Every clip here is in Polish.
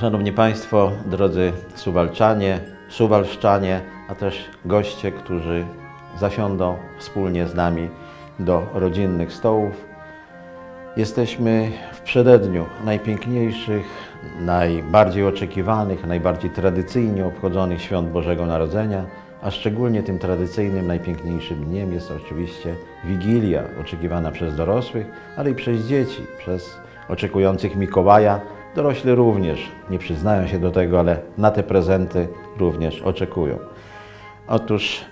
Szanowni Państwo, drodzy Suwalczanie, Suwalszczanie, a też goście, którzy zasiądą wspólnie z nami do rodzinnych stołów. Jesteśmy w przededniu najpiękniejszych, najbardziej oczekiwanych, najbardziej tradycyjnie obchodzonych świąt Bożego Narodzenia, a szczególnie tym tradycyjnym, najpiękniejszym dniem jest oczywiście Wigilia, oczekiwana przez dorosłych, ale i przez dzieci, przez oczekujących Mikołaja. Dorośli również nie przyznają się do tego, ale na te prezenty również oczekują. Otóż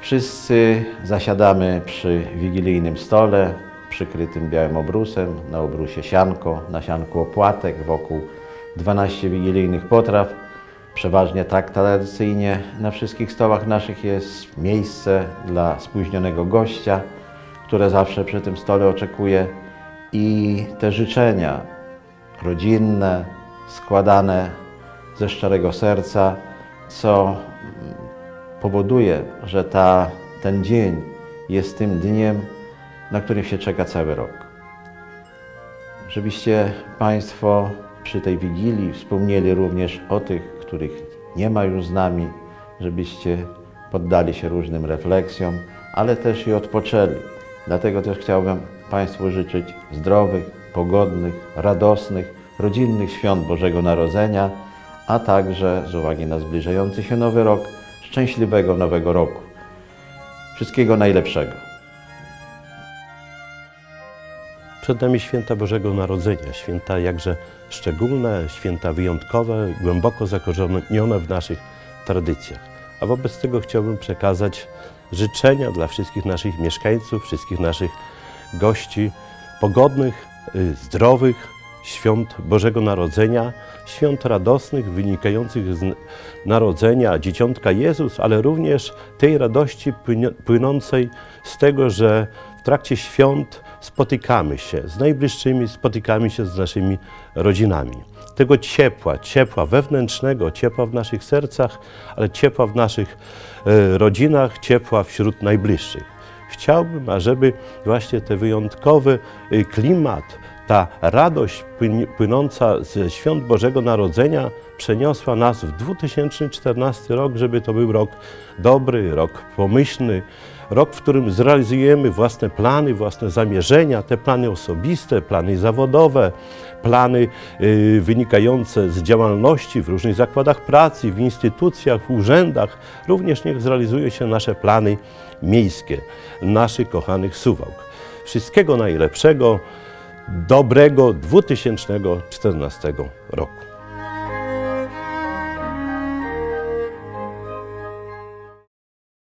wszyscy zasiadamy przy wigilijnym stole, przykrytym białym obrusem, na obrusie sianko, na sianku opłatek, wokół 12 wigilijnych potraw. Przeważnie tak tradycyjnie na wszystkich stołach naszych jest miejsce dla spóźnionego gościa, które zawsze przy tym stole oczekuje i te życzenia rodzinne, składane ze szczerego serca, co powoduje, że ta, ten dzień jest tym dniem, na którym się czeka cały rok. Żebyście Państwo przy tej Wigilii wspomnieli również o tych, których nie ma już z nami, żebyście poddali się różnym refleksjom, ale też i odpoczęli. Dlatego też chciałbym Państwu życzyć zdrowych, pogodnych, radosnych, rodzinnych świąt Bożego Narodzenia, a także z uwagi na zbliżający się nowy rok, szczęśliwego nowego roku. Wszystkiego najlepszego. Przed nami święta Bożego Narodzenia, święta jakże szczególne, święta wyjątkowe, głęboko zakorzenione w naszych tradycjach. A wobec tego chciałbym przekazać życzenia dla wszystkich naszych mieszkańców, wszystkich naszych gości, pogodnych, zdrowych świąt Bożego Narodzenia, świąt radosnych, wynikających z narodzenia dzieciątka Jezus, ale również tej radości płynącej z tego, że w trakcie świąt spotykamy się z najbliższymi, spotykamy się z naszymi rodzinami. Tego ciepła, ciepła wewnętrznego, ciepła w naszych sercach, ale ciepła w naszych e, rodzinach, ciepła wśród najbliższych. Chciałbym, ażeby właśnie ten wyjątkowy y, klimat, ta radość płynąca ze świąt Bożego Narodzenia przeniosła nas w 2014 rok, żeby to był rok dobry, rok pomyślny, rok, w którym zrealizujemy własne plany, własne zamierzenia, te plany osobiste, plany zawodowe, plany y, wynikające z działalności w różnych zakładach pracy, w instytucjach, w urzędach. Również niech zrealizują się nasze plany miejskie, naszych kochanych Suwałk. Wszystkiego najlepszego, dobrego 2014 roku.